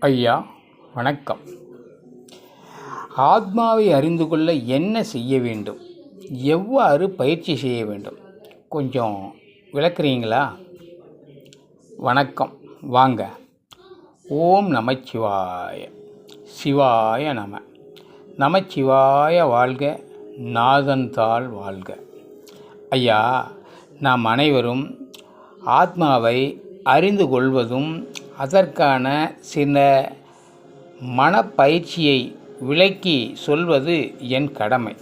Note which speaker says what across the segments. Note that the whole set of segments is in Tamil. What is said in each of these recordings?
Speaker 1: ஐயா வணக்கம். ஆத்மாவை அறிந்து கொள்ள என்ன செய்ய வேண்டும்? எவ்வாறு பயிற்சி செய்ய வேண்டும்? கொஞ்சம் விளக்குறீங்களா? வணக்கம். வாங்க. ஓம் நமச்சிவாய. சிவாய நம. நமச்சிவாய வாழ்க நாதன்தாள் வாழ்க. ஐயா நாம் அனைவரும் ஆத்மாவை அறிந்து கொள்வதும் அதற்கான சில மனப்பயிற்சியை விளக்கி சொல்வது என் கடமை.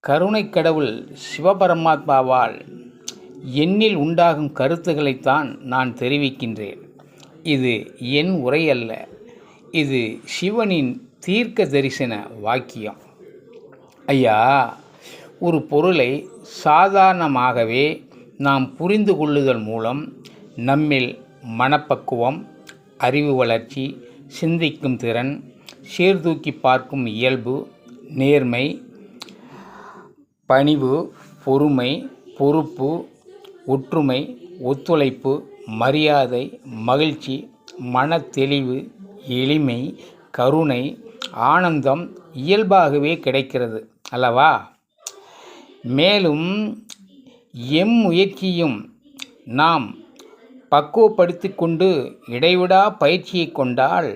Speaker 1: கருணைக் கடவுள் சிவபரமாத்மாவால் என்னில் உண்டாகும் கருத்துக்களைத்தான் நான் தெரிவிக்கின்றேன். இது என் உரை அல்ல இது சிவனின் தீர்க்க தரிசன வாக்கியம். ஐயா ஒரு பொருளை சாதாரணமாகவே நாம் புரிந்து கொள்ளுதல் மூலம் நம்மில் மனப்பக்குவம் அறிவு வளர்ச்சி சிந்திக்கும் திறன் சீர்தூக்கி பார்க்கும் இயல்பு நேர்மை பணிவு பொறுமை பொறுப்பு ஒற்றுமை ஒத்துழைப்பு மரியாதை மகிழ்ச்சி மனத்தெளிவு எளிமை கருணை ஆனந்தம் இயல்பாகவே கிடைக்கிறது. அல்லவா? மேலும் எம் முயற்சியும் நாம் பக்குவப்படுத்தி கொண்டு இடைவிடா பயிற்சியை கொண்டால்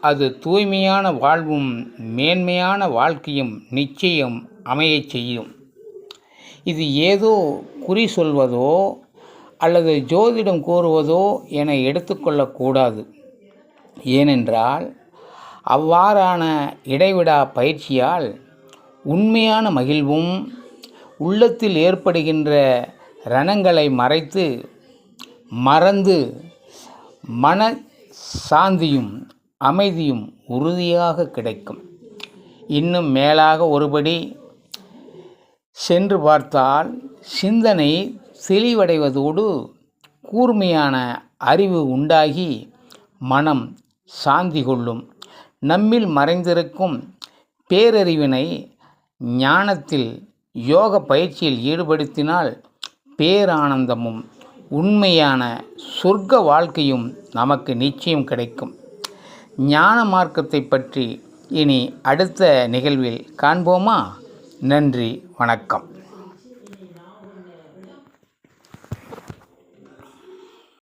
Speaker 1: அது தூய்மையான வாழ்வும் மேன்மையான வாழ்க்கையும் நிச்சயம் அமையச் செய்யும். இது ஏதோ குறி சொல்வதோ அல்லது ஜோதிடம் கூறுவதோ என எடுத்துக்கொள்ளக்கூடாது ஏனென்றால் அவ்வாறான இடைவிடா பயிற்சியால் உண்மையான மகிழ்வும் உள்ளத்தில் ஏற்படுகின்ற ரணங்களை மறைத்து மறந்து மன சாந்தியும் அமைதியும் உறுதியாக கிடைக்கும். இன்னும் மேலாக ஒருபடி சென்று பார்த்தால் சிந்தனை தெளிவடைவதோடு கூர்மையான அறிவு உண்டாகி மனம் சாந்தி கொள்ளும். நம்மில் மறைந்திருக்கும் பேரறிவினை ஞானத்தில் யோக பயிற்சியில் ஈடுபடுத்தினால் பேரானந்தமும் உண்மையான சொர்க்க வாழ்க்கையும் நமக்கு நிச்சயம் கிடைக்கும். ஞான மார்க்கத்தை பற்றி இனி அடுத்த நிகழ்வில் காண்போமா? நன்றி வணக்கம்.